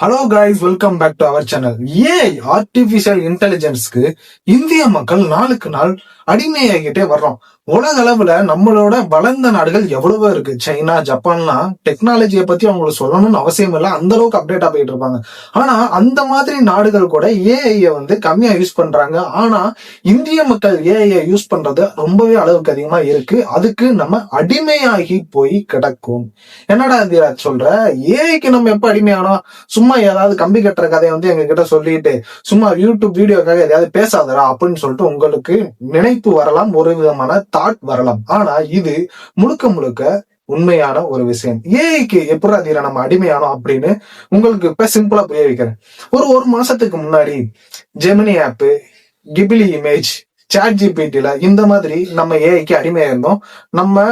Hello guys welcome back to our channel AI artificial இன்டெலிஜென்ஸ்க்கு இந்திய மக்கள் நாளுக்கு நாள் அடிமையாகிட்டே வர்றோம். உலக அளவுல நம்மளோட வளர்ந்த நாடுகள் எவ்வளவோ இருக்கு. சைனா ஜப்பான்லாம் டெக்னாலஜியை பத்தி அவங்களுக்கு சொல்லணும்னு அவசியம் இல்லை. அந்த அளவுக்கு அப்டேட் போயிட்டு இருப்பாங்க. ஆனா அந்த மாதிரி நாடுகள் கூட ஏஐய வந்து கம்மியா யூஸ் பண்றாங்க. ஆனா இந்திய மக்கள் ஏஐ யூஸ் பண்றது ரொம்பவே அளவுக்கு அதிகமா இருக்கு. அதுக்கு நம்ம அடிமையாகி போய் கிடக்கும். என்னடா தீராஜ் சொல்ற? ஏஐக்கு நம்ம எப்ப அடிமையானோம்? சும்மா ஏதாவது கம்பி கட்டுற கதையை வந்து எங்ககிட்ட சொல்லிட்டு சும்மா யூடியூப் வீடியோக்காக எதையாவது பேசாதரா அப்படின்னு சொல்லிட்டு உங்களுக்கு நினைப்பு வரலாம் ஒரு விதமான தாட் வரலாம். ஆனா இது முழுக்க முழுக்க உண்மையான ஒரு விஷயம். ஏஐக்கு எப்படி அதில நம்ம அடிமையானோம் அப்படின்னு உங்களுக்கு இப்ப சிம்பிளா புரிய வைக்கிறேன். ஒரு ஒரு மாசத்துக்கு முன்னாடி Gemini app Ghibli image chat ஜிபிடில இந்த மாதிரி நம்ம ஏஐக்கு அடிமையா இருந்தோம். நம்ம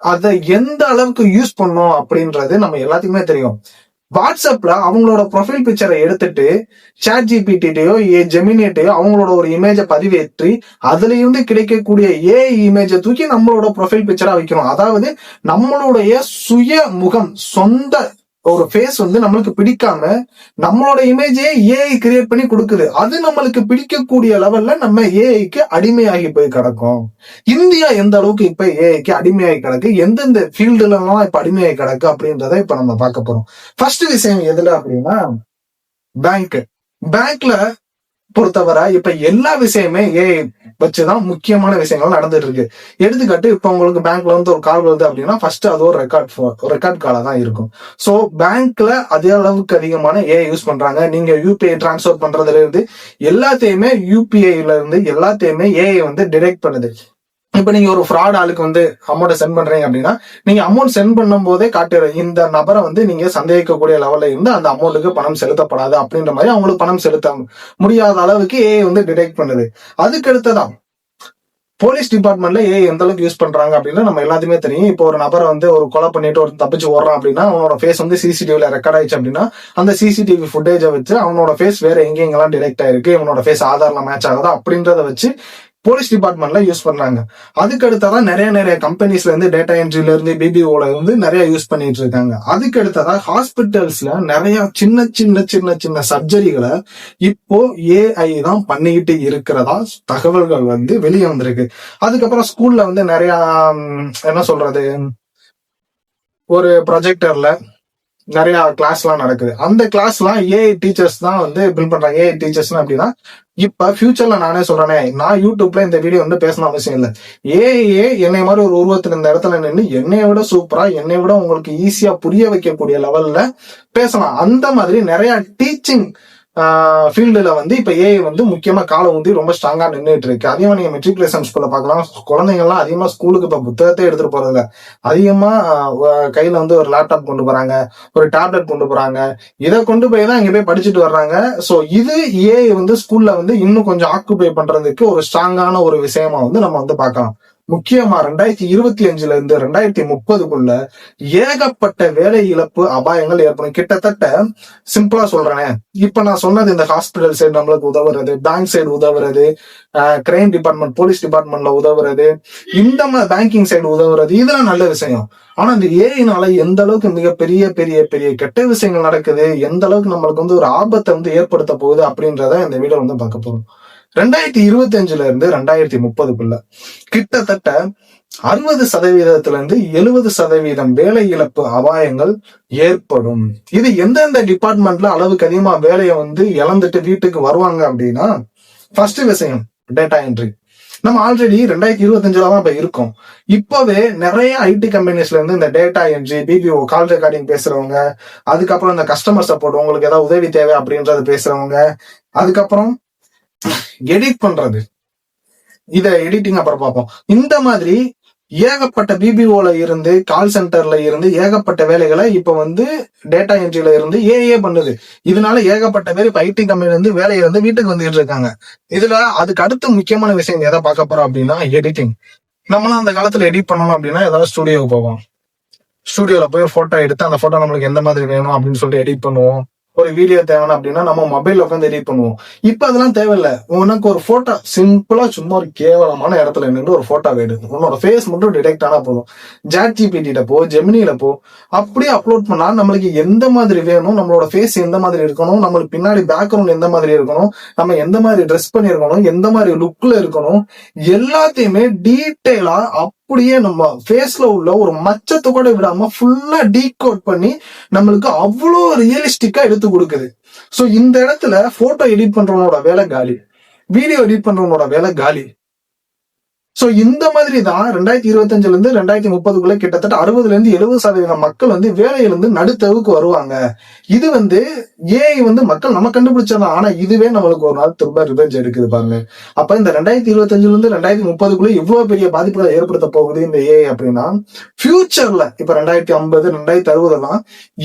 அதை எந்த அளவுக்கு யூஸ் பண்ணோம் அப்படின்றது நம்ம எல்லாத்துக்குமே தெரியும். வாட்ஸ்அப்ல அவங்களோட ப்ரொஃபைல் பிக்சரை எடுத்துட்டு சாட் ஜிபிடியோ ஜெமினேட்டையோ அவங்களோட ஒரு இமேஜை பதிவேற்றி அதுல இருந்து கிடைக்கக்கூடிய ஏ இமேஜை தூக்கி நம்மளோட ப்ரொஃபைல் பிக்சரா வைக்கிறோம் அதாவது நம்மளுடைய சுய முகம் சொந்த ஒரு ஃபேஸ் வந்து நம்மளுக்கு பிடிக்காம நம்மளோட இமேஜே ஏஐ கிரியேட் பண்ணி கொடுக்குது. அது நம்மளுக்கு பிடிக்கக்கூடிய லெவல்ல நம்ம ஏஐக்கு அடிமையாகி போய் கிடக்கும். இந்தியா எந்த அளவுக்கு இப்ப ஏஐக்கு அடிமையாகி கிடக்கு? எந்தெந்த ஃபீல்டுல எல்லாம் இப்ப அடிமையாகி கிடக்கு அப்படின்றத இப்ப நம்ம பார்க்க போறோம். ஃபர்ஸ்ட் விஷயம் எதுல அப்படின்னா பேங்க் பேங்க்ல பொறுத்தவரை இப்ப எல்லா விஷயமே ஏஐ வச்சுதான் முக்கியமான விஷயங்கள் நடந்துட்டு இருக்கு எடுத்துக்காட்டு இப்ப உங்களுக்கு பேங்க்ல வந்து ஒரு கால் வருது அப்படின்னா ஃபர்ஸ்ட் அது ஒரு ரெக்கார்ட் ரெக்கார்ட் காலா தான் இருக்கும். சோ பேங்க்ல அதே அளவுக்கு அதிகமான ஏஐ யூஸ் பண்றாங்க. நீங்க யூபிஐ டிரான்ஸ்ஃபர் பண்றதுல இருந்து எல்லாத்தையுமே யூபிஐல இருந்து எல்லாத்தையுமே ஏஐ வந்து டிடெக்ட் பண்ணுது. இப்ப நீங்க ஒரு ஃப்ராட் ஆளுக்கு வந்து அமௌண்ட் சென்ட் பண்றீங்க அப்படின்னா நீங்க அமௌண்ட் சென்ட் பண்ணும் போதே காட்டுற இந்த நபரை வந்து நீங்க சந்தேகிக்கக்கூடிய லெவல்ல இருந்து அந்த அமௌண்ட்டுக்கு பணம் செலுத்தப்படாது அப்படின்ற மாதிரி அவங்களுக்கு பணம் செலுத்த முடியாத அளவுக்கு ஏஐ வந்து டிடெக்ட் பண்ணுது. அதுக்கு அடுத்ததான் போலீஸ் டிபார்ட்மெண்ட்ல ஏஐ எந்த அளவுக்கு யூஸ் பண்றாங்க அப்படின்னா நம்ம எல்லாத்தையுமே தெரியும். இப்போ ஒரு நபரை வந்து ஒரு கொலை பண்ணிட்டு ஒரு தப்பிச்சு ஓடுறான் அப்படின்னா அவனோட ஃபேஸ் வந்து சிசிடிவில ரெக்கார்ட் ஆயிடுச்சு அப்படின்னா அந்த சிசிடிவி ஃபுட்டேஜை வச்சு அவனோட ஃபேஸ் வேற எங்கெங்கெல்லாம் டிடெக்ட் ஆயிருக்கு இவனோட ஃபேஸ் ஆதார்ல மேட்ச் ஆகுதா அப்படின்றத வச்சு போலீஸ் டிபார்ட்மெண்ட்ல யூஸ் பண்ணாங்க அதுக்கு அடுத்ததான் நிறைய நிறைய கம்பெனிஸ்ல இருந்து டேட்டா என்ட்ரில இருந்து பிபிஓல இருந்து நிறைய யூஸ் பண்ணிட்டு இருக்காங்க. அதுக்கு அடுத்ததா ஹாஸ்பிட்டல்ஸ்ல நிறைய சின்ன சின்ன சின்ன சின்ன சர்ஜரிகளை இப்போ ஏஐ தான் பண்ணிக்கிட்டு இருக்கிறதா தகவல்கள் வந்து வெளியே வந்திருக்கு. அதுக்கப்புறம் ஸ்கூல்ல வந்து நிறைய என்ன சொல்றது ஒரு ப்ரொஜெக்டர்ல நிறைய கிளாஸ்லாம் நடக்குது. அந்த கிளாஸ்லாம் ஏஐ டீச்சர்ஸ் தான் வந்து பில் பண்றாங்க. ஏஐ டீச்சர்ஸ் அப்படின்னா இப்ப ஃபியூச்சர்ல நானே சொல்றேனே நான் யூடியூப்ல இந்த வீடியோ வந்து பேசணும் அவசியம் இல்லை. ஏஐஏ என்னை மாதிரி ஒரு உருவத்துல இந்த இடத்துல நின்று என்னை விட சூப்பரா என்னை விட உங்களுக்கு ஈஸியா புரிய வைக்கக்கூடிய லெவல்ல பேசலாம். அந்த மாதிரி நிறைய டீச்சிங் ஃபீல்டில் வந்து இப்ப ஏஐ வந்து முக்கியமா காலம் ஊந்தி ரொம்ப ஸ்ட்ராங்கா நின்றுட்டு இருக்கு அதிகமாக நீங்க மெட்ரிகுலேஷன் ஸ்கூல்ல பார்க்கலாம். குழந்தைங்க எல்லாம் அதிகமா ஸ்கூலுக்கு இப்போ புத்தகத்தை எடுத்துட்டு போகிறதில்ல அதிகமாக அதிகமா கையில வந்து ஒரு லேப்டாப் கொண்டு போறாங்க. ஒரு டேப்லெட் கொண்டு போறாங்க. இதை கொண்டு போய் தான் இங்க போய் படிச்சுட்டு வர்றாங்க. சோ இது ஏஐ வந்து ஸ்கூல்ல வந்து இன்னும் கொஞ்சம் ஆக்குபை பண்றதுக்கு ஒரு ஸ்ட்ராங்கான ஒரு விஷயமா வந்து நம்ம வந்து பார்க்கலாம். முக்கியமா ரெண்டாயிரத்தி இருபத்தி அஞ்சுல இருந்து ரெண்டாயிரத்தி முப்பதுக்குள்ள ஏகப்பட்ட வேலை இழப்பு அபாயங்கள் ஏற்படும். கிட்டத்தட்ட சிம்பிளா சொல்றேன். இப்ப நான் சொன்னது இந்த ஹாஸ்பிட்டல் சைடு நம்மளுக்கு உதவுறது பேங்க் சைடு உதவுறது கிரைம் டிபார்ட்மெண்ட் போலீஸ் டிபார்ட்மெண்ட்ல உதவுறது இந்த மாதிரி பேங்கிங் சைடு உதவுறது இதெல்லாம் நல்ல விஷயம். ஆனா இந்த ஏஐனால எந்த அளவுக்கு மிகப்பெரிய பெரிய பெரிய கெட்ட விஷயங்கள் நடக்குது எந்த அளவுக்கு நம்மளுக்கு வந்து ஒரு ஆபத்தை வந்து ஏற்படுத்த போகுது அப்படின்றத இந்த வீடியோ வந்து பார்க்க போறோம். ரெண்டாயிரத்தி இருபத்தி அஞ்சுல இருந்து ரெண்டாயிரத்தி முப்பதுக்குள்ள கிட்டத்தட்ட அறுபது சதவீதத்துல இருந்து எழுபது சதவீதம் வேலை இழப்பு அபாயங்கள் ஏற்படும். இது எந்தெந்த டிபார்ட்மெண்ட்ல அளவுக்கு அதிகமா வேலையை வந்து இழந்துட்டு வீட்டுக்கு வருவாங்க அப்படின்னா ஃபர்ஸ்ட் விஷயம் டேட்டா என்ட்ரி நம்ம ஆல்ரெடி ரெண்டாயிரத்தி இருபத்தஞ்சுல தான் இப்ப இருக்கோம். இப்பவே நிறைய ஐடி கம்பெனிஸ்ல இருந்து இந்த data entry BPO call recording பேசுறவங்க அதுக்கப்புறம் இந்த கஸ்டமர் சப்போர்ட் உங்களுக்கு ஏதாவது உதவி தேவை அப்படின்றத பேசுறவங்க அதுக்கப்புறம் எடிட் பண்றது. இத எடிட்டிங் அப்புறம் பார்ப்போம். இந்த மாதிரி ஏகப்பட்ட பிபிஓல இருந்து கால் சென்டர்ல இருந்து ஏகப்பட்ட வேலைகளை இப்ப வந்து டேட்டா என்ட்ரியில இருந்து ஏஏ பண்ணுது. இதனால ஏகப்பட்ட பேர் இப்ப ஐடி கம்பெனில இருந்து வேலையை வந்து வீட்டுக்கு வந்துட்டு இருக்காங்க. இதுல அதுக்கு அடுத்து முக்கியமான விஷயம் எதை பார்க்க போறோம் அப்படின்னா எடிட்டிங் நம்மளாம் அந்த காலத்துல எடிட் பண்ணணும் அப்படின்னா ஏதாவது ஸ்டுடியோவுக்கு போவோம். ஸ்டுடியோல போய் போட்டோ எடுத்து அந்த போட்டோ நம்மளுக்கு எந்த மாதிரி வேணும் அப்படின்னு சொல்லிட்டு எடிட் பண்ணுவோம். ஒரு வீடியோ தேவைன்னா அப்படின்னா நம்ம மொபைல்ல உட்காந்து எடிட் பண்ணுவோம். இப்ப அதெல்லாம் தேவையில்லை. உனக்கு ஒரு போட்டோ சிம்பிளா சும்மா ஒரு கேவலமான இடத்துல நின்று ஒரு போட்டோ எடு. உன்னோட ஃபேஸ் மட்டும் டிடெக்ட் ஆனா போதும். ஜாட் ஜிபிடிட்ட போ ஜெமினியில போ அப்படியே அப்லோட் பண்ணா நம்மளுக்கு எந்த மாதிரி வேணும் நம்மளோட ஃபேஸ் எந்த மாதிரி இருக்கணும் நம்மளுக்கு பின்னாடி பேக்ரவுண்ட் எந்த மாதிரி இருக்கணும் நம்ம எந்த மாதிரி ட்ரெஸ் பண்ணிருக்கணும் எந்த மாதிரி லுக்ல இருக்கணும் எல்லாத்தையுமே டீட்டெயிலா அப்படியே நம்ம ஃபேஸ்ல உள்ள ஒரு மச்சத்தை கூட விடாம ஃபுல்லா டீகோட் பண்ணி நம்மளுக்கு அவ்வளோ ரியலிஸ்டிக்கா எடுத்து கொடுக்குது. சோ இந்த இடத்துல போட்டோ எடிட் பண்றவனோட வேலை காலி. வீடியோ எடிட் பண்றவனோட வேலை காலி. சோ இந்த மாதிரி தான் ரெண்டாயிரத்தி இருபத்தஞ்சுல இருந்து ரெண்டாயிரத்தி முப்பதுக்குள்ள கிட்டத்தட்ட அறுபதுல இருந்து எழுபது சதவீதம் மக்கள் வந்து வேலையிலிருந்து நடுத்தவுக்கு வருவாங்க. இது வந்து ஏஐ வந்து மக்கள் நம்ம கண்டுபிடிச்சிடலாம். ஆனா இதுவே நம்மளுக்கு ஒரு நாள் திரும்ப ரிவெஞ்ச் எடுக்குது பாருங்க. அப்ப இந்த ரெண்டாயிரத்தி இருபத்தஞ்சுல இருந்து ரெண்டாயிரத்தி முப்பதுக்குள்ள இவ்வளவு பெரிய பாதிப்புகளை ஏற்படுத்த போகுது இந்த ஏஐ அப்படின்னா ஃபியூச்சர்ல இப்ப ரெண்டாயிரத்தி ஐம்பது ரெண்டாயிரத்தி அறுபதெல்லாம்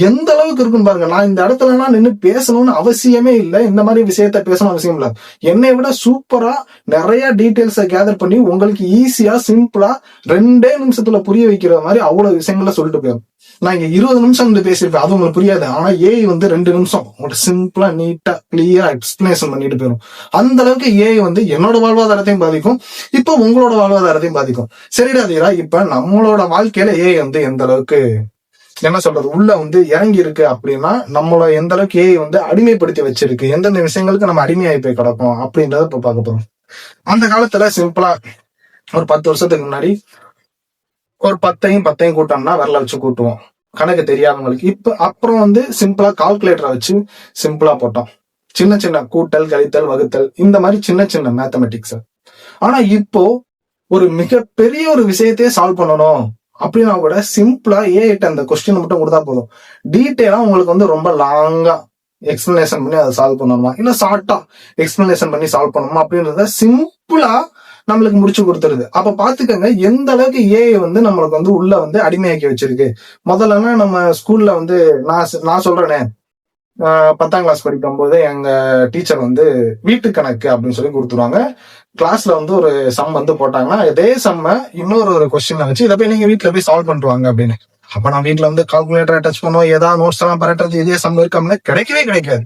எந்த அளவுக்கு இருக்குன்னு பாருங்க. நான் இந்த இடத்துல நான் நின்று பேசணும்னு அவசியமே இல்லை. இந்த மாதிரி விஷயத்த பேசணும் அவசியம் இல்லை. என்னை விட சூப்பரா நிறைய டீட்டெயில்ஸை கேதர் பண்ணி உங்களுக்கு ஈஸியா சிம்பிளா ரெண்டே நிமிஷத்துல புரிய வைக்கிற மாதிரி அவ்வளவு விஷயங்கள சொல்லிட்டு போயிடும். நான் இங்க இருபது நிமிஷம் வந்து பேசியிருப்பேன் அது உங்களுக்கு புரியாது. ஆனா ஏஐ வந்து ரெண்டு நிமிஷம். உங்களுக்கு சிம்பிளா நீட்டா கிளியரா எக்ஸ்பிளனேஷன் பண்ணிட்டு போயிடும். அந்த அளவுக்கு ஏஐ வந்து என்னோட வாழ்வாதாரத்தையும் பாதிக்கும். இப்போ உங்களோட வாழ்வாதாரத்தையும் பாதிக்கும். சரிடா தீரா இப்ப நம்மளோட வாழ்க்கையில ஏஐ வந்து எந்த அளவுக்கு என்ன சொல்றது உள்ள வந்து இறங்கி இருக்கு அப்படின்னா நம்மள எந்த அளவுக்கு ஏஐ வந்து அடிமைப்படுத்தி வச்சிருக்கு எந்தெந்த விஷயங்களுக்கு நம்ம அடிமையாகி போய் கிடப்போம் அப்படின்றத இப்ப பார்க்க போறோம். அந்த காலத்துல சிம்பிளா ஒரு பத்து வருஷத்துக்கு முன்னாடி ஒரு பத்தையும் பத்தையும் கூட்டோம்னா விரல வச்சு கூட்டுவோம். கணக்கு தெரியாதவங்களுக்கு. இப்ப அப்புறம் வந்து சிம்பிளா கால்குலேட்டரை வச்சு சிம்பிளா போட்டோம். சின்ன சின்ன கூட்டல் கழித்தல் வகுத்தல் இந்த மாதிரி சின்ன சின்ன மேத்தமெட்டிக்ஸ் ஆனா இப்போ ஒரு மிகப்பெரிய ஒரு விஷயத்தையே சால்வ் பண்ணணும் அப்படின்னா கூட சிம்பிளா ஏஐட்ட அந்த கொஸ்டின் மட்டும் கொடுத்தா போதும். டீட்டெயிலா உங்களுக்கு வந்து ரொம்ப லாங்கா எக்ஸ்பிளனேஷன் பண்ணி அதை சால்வ் பண்ணணுமா? இல்ல ஷார்ட்டா எக்ஸ்பிளனேஷன் பண்ணி சால்வ் பண்ணணுமா அப்படின்றத சிம்பிளா நம்மளுக்கு முடிச்சு கொடுத்துருது. அப்ப பாத்துக்கோங்க எந்த அளவுக்கு ஏஐ வந்து நம்மளுக்கு வந்து உள்ள வந்து அடிமையாக்கி வச்சிருக்கு. முதல்லன்னா நம்ம ஸ்கூல்ல வந்து நான் நான் சொல்றேனே. ஆஹ் பத்தாம் கிளாஸ் படிக்கும் போது எங்க டீச்சர் வந்து வீட்டு கணக்கு அப்படின்னு சொல்லி கொடுத்துருவாங்க. கிளாஸ்ல வந்து ஒரு சம் வந்து போட்டாங்கன்னா இதே சம்ம இன்னொரு ஒரு கொஸ்டின் வச்சு இதை போய் நீங்க வீட்டுல போய் சால்வ் பண்ணுவாங்க அப்படின்னு. அப்ப நான் வீட்டுல வந்து கால்குலேட்டரை டச் பண்ணுவோம் ஏதாவது நோட்ஸ் எல்லாம் பரட்டுறது இதே சம் இருக்காமல கிடைக்கவே கிடைக்காது.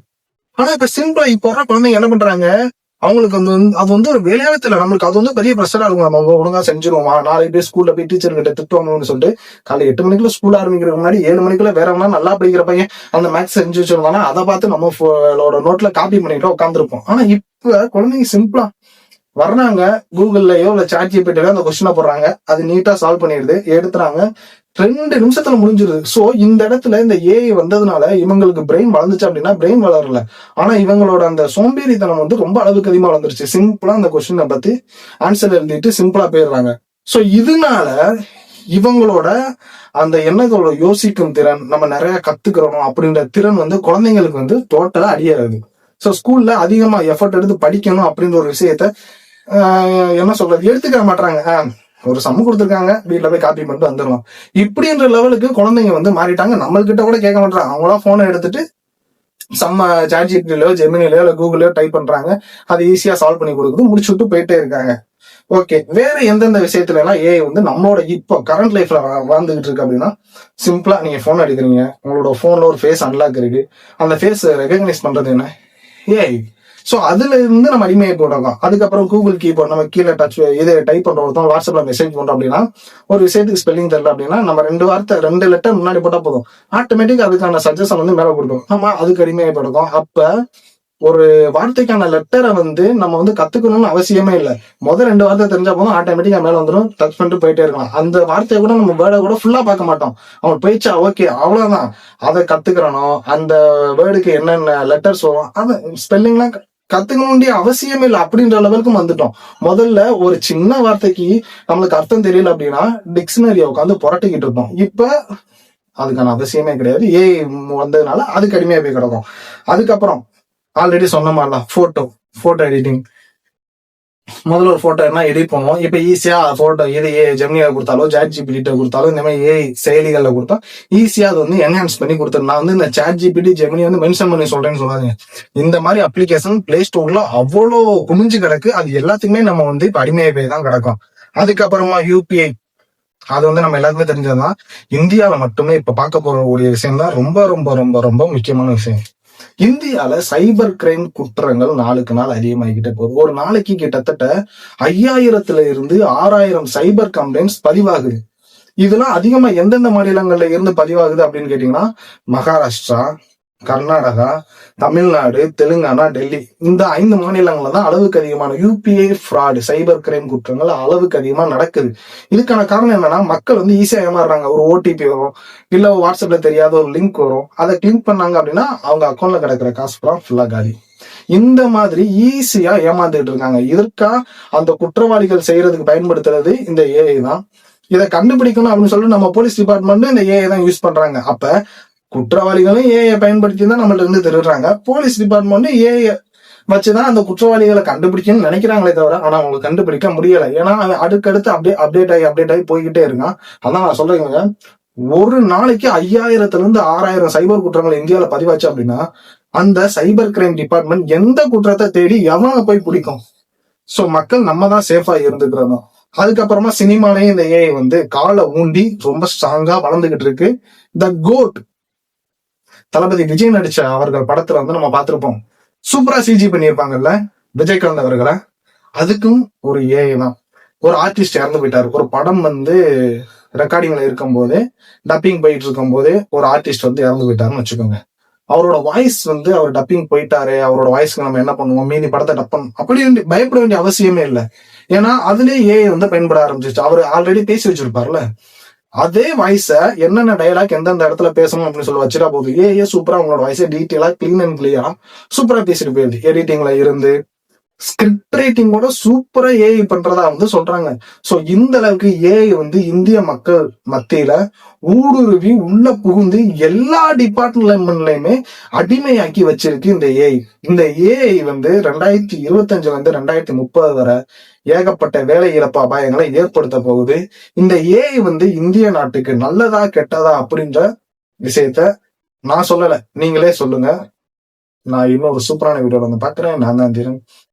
ஆனா இப்ப சிம்பிளா இப்போ வர குழந்தைங்க என்ன பண்றாங்க? அவங்களுக்கு வந்து அது வந்து ஒரு வேலையாவே நம்மளுக்கு அது வந்து பெரிய ப்ரெஷரா இருக்கும். நம்ம ஒழுங்கா செஞ்சிருவோமா? நாளைக்கு போய் ஸ்கூல்ல போய் டீச்சர் கிட்ட திட்டுவாங்கன்னு சொல்லிட்டு காலை எட்டு மணிக்குள்ள ஸ்கூல் ஆரம்பிக்கிறதுக்கு முன்னாடி ஏழு மணிக்குள்ள வேற நல்லா படிக்கிற பையன் அந்த மேக்ஸ் செஞ்சு வச்சிருந்தாங்கன்னா அதை பார்த்து நம்மளோட நோட்ல காப்பி பண்ணிட்டு உட்காந்துருப்போம் ஆனா இப்ப குழந்தைங்க சிம்பிளா வர்றாங்க. கூகுள்லயோ இல்ல சாட் ஜிபிட்டிலயோ அந்த கொஸ்டினை போடுறாங்க. அது நீட்டா சால்வ் பண்ணிடுது. எடுத்துறாங்க. ரெண்டு நிமிஷத்துல முடிஞ்சிருது. சோ இந்த இடத்துல இந்த ஏஐ வந்ததுனால இவங்களுக்கு பிரெயின் வளர்ந்துச்சு அப்படின்னா பிரெயின் வளரல. ஆனா இவங்களோட அந்த சோம்பேறித்தனம் வந்து ரொம்ப அளவுக்கு அதிகமா வளர்ந்துருச்சு. சிம்பிளா அந்த கொஸ்டினை பத்தி ஆன்சர் எழுதிட்டு சிம்பிளா போயிடுறாங்க. சோ இதனால இவங்களோட அந்த எண்ணங்களோட யோசிக்கும் திறன் நம்ம நிறைய கத்துக்கிறோம் அப்படின்ற திறன் வந்து குழந்தைங்களுக்கு வந்து டோட்டலா அடியாது சோ ஸ்கூல்ல அதிகமா எஃபர்ட் எடுத்து படிக்கணும் அப்படின்ற ஒரு விஷயத்த என்ன சொல்றது? எடுத்துக்க மாட்டாங்க ஒரு சம்மு கொடுத்துருக்காங்க. வீட்டில் போய் காப்பி பண்ணிட்டு வந்துடலாம் இப்படின்ற லெவலுக்கு குழந்தைங்க வந்து மாறிட்டாங்க. நம்மள்கிட்ட கூட கேட்க மாட்டாங்க அவங்களா போனை எடுத்துட்டு சம்ம சாட்ஜிபிட்டிலயோ ஜெமினிலோ இல்லை கூகுளையோ டைப் பண்றாங்க. அது ஈஸியா சால்வ் பண்ணி கொடுக்குது. முடிச்சு விட்டு போயிட்டே இருக்காங்க. ஓகே வேற எந்தெந்த விஷயத்துல எல்லாம் ஏஐ வந்து நம்மளோட இப்போ கரண்ட் லைஃப்ல வாழ்ந்துகிட்டு இருக்கு அப்படின்னா சிம்பிளா நீங்க போன் அடிக்கிறீங்க. உங்களோட போன்ல ஒரு ஃபேஸ் அன்லாக் இருக்கு. அந்த ஃபேஸ் ரெகக்னைஸ் பண்றது என்ன? ஏஐ ஸோ அதுல இருந்து நம்ம அடிமையை போடுறோம். அதுக்கப்புறம் கூகுள் கீபோர்ட் நம்ம கீழே டச் இது டைப் பண்றோம். ஒருத்தவங்க வாட்ஸ்அப்ல மெசேஜ் பண்றோம் அப்படின்னா ஒரு விஷயத்துக்கு ஸ்பெல்லிங் தெரியல அப்படின்னா நம்ம ரெண்டு வார்த்தை ரெண்டு லெட்டர் முன்னாடி போட்டா போதும். ஆட்டோமேட்டிக் அதுக்கான சஜஷன் வந்து மேல கொடுக்கும். நம்ம அதுக்கு அடிமையப்படுறோம் அப்ப ஒரு வார்த்தைக்கான லெட்டரை வந்து நம்ம வந்து கத்துக்கணும்னு அவசியமே இல்லை. முதல் ரெண்டு வார்த்தை தெரிஞ்சா போதும் ஆட்டோமேட்டிக்கா மேல வந்துடும் டச் பண்ணிட்டு போயிட்டே இருக்கலாம். அந்த வார்த்தையை கூட நம்ம வேர்டை கூட ஃபுல்லா பார்க்க மாட்டோம். அவன் போயிச்சா ஓகே அவ்வளவுதான். அதை கத்துக்கிறணும் அந்த வேர்டுக்கு என்னென்ன லெட்டர்ஸ் வரும் அதை ஸ்பெல்லிங்லாம் கத்துக்க வேண்டிய அவசியமே இல்லை அப்படின்ற லெவலுக்கு வந்துட்டோம். முதல்ல ஒரு சின்ன வார்த்தைக்கு நம்மளுக்கு அர்த்தம் தெரியல அப்படின்னா டிக்ஷனரியை உட்காந்து புரட்டிக்கிட்டு இருப்போம். இப்ப அதுக்கான அவசியமே கிடையாது. ஏஐ வந்ததுனால அதுக்கு கடுமையா போய் கிடக்கும். அதுக்கப்புறம் ஆல்ரெடி சொன்ன மாதிரிலாம் போட்டோ போட்டோ எடிட்டிங் முதல்ல ஒரு போட்டோ என்ன எடிட் பண்ணுவோம். இப்போ ஈஸியா போட்டோ எது ஏ ஜெர்னியா கொடுத்தாலோ சாட் ஜிபிடிட்ட கொடுத்தாலும் இந்த மாதிரி ஏஐ செயலிகளில் கொடுத்தா ஈஸியா அது வந்து என்ஹான்ஸ் பண்ணி கொடுத்துரு. நான் வந்து இந்த சாட் ஜிபிடி ஜெமினி வந்து மென்ஷன் பண்ணி சொல்றேன்னு சொல்லாதீங்க. இந்த மாதிரி அப்ளிகேஷன் பிளே ஸ்டோர்ல அவ்வளோ குமிஞ்சு கிடக்கு. அது எல்லாத்துக்குமே நம்ம வந்து இப்போ அடிமையை போய் தான் கிடக்கும். அதுக்கப்புறமா யூபிஐ அது வந்து நம்ம எல்லாருக்குமே தெரிஞ்சதுதான். இந்தியாவில் மட்டுமே இப்ப பார்க்க போற ஒரு விஷயம் தான் ரொம்ப ரொம்ப ரொம்ப ரொம்ப முக்கியமான விஷயம். இந்தியாவில் சைபர் கிரைம் குற்றங்கள் நாளுக்கு நாள் அதிகமாகிக்கிட்டே போகுது. ஒரு நாளைக்கு கிட்டத்தட்ட ஐயாயிரத்துல இருந்து ஆறாயிரம் சைபர் கம்ப்ளைண்ட்ஸ் பதிவாகுது. இதெல்லாம் அதிகமா எந்தெந்த மாநிலங்கள்ல இருந்து பதிவாகுது அப்படின்னு கேட்டீங்கன்னா மகாராஷ்டிரா கர்நாடகா தமிழ்நாடு தெலுங்கானா டெல்லி இந்த ஐந்து மாநிலங்கள்ல தான் அளவுக்கு அதிகமான யூபிஐ ஃப்ராடு சைபர் கிரைம் குற்றங்கள் அளவுக்கு அதிகமா நடக்குது. இதுக்கான காரணம் என்னன்னா மக்கள் வந்து ஈஸியா ஏமாறுறாங்க. ஒரு ஓடிபி வரும் இல்ல வாட்ஸ்அப்ல தெரியாத ஒரு லிங்க் வரும். அதை கிளிக் பண்ணாங்க அப்படின்னா அவங்க அக்கௌண்ட்ல கிடக்கிற காசு பூரா ஃபுல்லா காலி. இந்த மாதிரி ஈஸியா ஏமாந்துட்டு இருக்காங்க. இதற்கா அந்த குற்றவாளிகள் செய்யறதுக்கு பயன்படுத்துறது இந்த ஏஐ தான். இதை கண்டுபிடிக்கணும் அப்படின்னு சொல்லிட்டு நம்ம போலீஸ் டிபார்ட்மெண்ட் இந்த ஏஐ தான் யூஸ் பண்றாங்க. அப்ப குற்றவாளிகளும் ஏஐ பயன்படுத்தி தான் நம்மள்ட்ட இருந்து திருடுறாங்க. போலீஸ் டிபார்ட்மெண்ட் ஏஐ வச்சுதான் அந்த குற்றவாளிகளை கண்டுபிடிக்கணும்னு நினைக்கிறாங்களே தவிர ஆனா அவங்களுக்கு கண்டுபிடிக்க முடியல. ஏன்னா அவன் அடுக்கடுத்து அப்படியே அப்டேட் ஆகி அப்டேட் ஆகி போய்கிட்டே இருக்கான். அதான் நான் சொல்றேங்க ஒரு நாளைக்கு ஐயாயிரத்துல இருந்து ஆறாயிரம் சைபர் குற்றங்கள் இந்தியாவில பதிவாச்சு அப்படின்னா அந்த சைபர் கிரைம் டிபார்ட்மெண்ட் எந்த குற்றத்தை தேடி எவனை போய் பிடிக்கும்? சோ மக்கள் நம்ம தான் சேஃபா இருந்துக்கிறோம். அதுக்கப்புறமா சினிமாலேயே இந்த ஏஐ வந்து காலை ஊண்டி ரொம்ப ஸ்ட்ராங்கா வளர்ந்துகிட்டு இருக்கு. த கோட் தளபதி விஜய் நடிச்ச அவர்கள் படத்துல வந்து நம்ம பார்த்திருப்போம். சூப்பரா சிஜி பண்ணியிருப்பாங்கல்ல விஜயகாந்த் அவர்களை. அதுக்கும் ஒரு ஏஐ தான். ஒரு ஆர்டிஸ்ட் இறந்து போயிட்டாரு. ஒரு படம் வந்து ரெக்கார்டிங்ல இருக்கும்போது டப்பிங் போயிட்டு இருக்கும் போது ஒரு ஆர்டிஸ்ட் வந்து இறந்து போயிட்டாருன்னு வச்சுக்கோங்க. அவரோட வாய்ஸ் வந்து அவர் டப்பிங் போயிட்டாரு அவரோட வாய்ஸ்க்கு நம்ம என்ன பண்ணுவோம்? மீதி படத்தை டப்பன் அப்படி பயப்பட வேண்டிய அவசியமே இல்லை. ஏன்னா அதுலயே ஏஐ வந்து பயன்பட ஆரம்பிச்சிச்சு அவர் ஆல்ரெடி பேசி வச்சிருப்பார்ல அதே வாய்ஸ என்னென்ன டைலாக் எந்தெந்த இடத்துல பேசணும் அப்படின்னு சொல்லி வச்சுட்டா போகுது ஏ ஏ சூப்பரா உங்களோட வாய்ஸை டீட்டெயிலா கிளீன் அண்ட் கிளியரா சூப்பரா பேசிட்டு போயிருது எடிட்டிங்ல இருந்து ஸ்கிரிப்ட் ரைட்டிங்கோட சூப்பரா ஏஐ பண்றதா வந்து சொல்றாங்க. சோ இந்த அளவுக்கு ஏஐ வந்து இந்திய மக்கள் மத்தியில ஊடுருவி உள்ள புகுந்து எல்லா டிபார்ட்மெண்ட்லயுமே அடிமையாக்கி வச்சிருக்கு இந்த ஏஐ இந்த ஏஐ வந்து ரெண்டாயிரத்தி இருபத்தஞ்சுல இருந்து ரெண்டாயிரத்தி முப்பது வரை ஏகப்பட்ட வேலை இழப்பு அபாயங்களை ஏற்படுத்த போகுது. இந்த ஏஐ வந்து இந்திய நாட்டுக்கு நல்லதா கெட்டதா அப்படின்ற விஷயத்த நான் சொல்லல. நீங்களே சொல்லுங்க. நான் இன்னொரு சூப்பரான வீடியோல வந்து பாக்குறேன் நான் தான் Dheeran.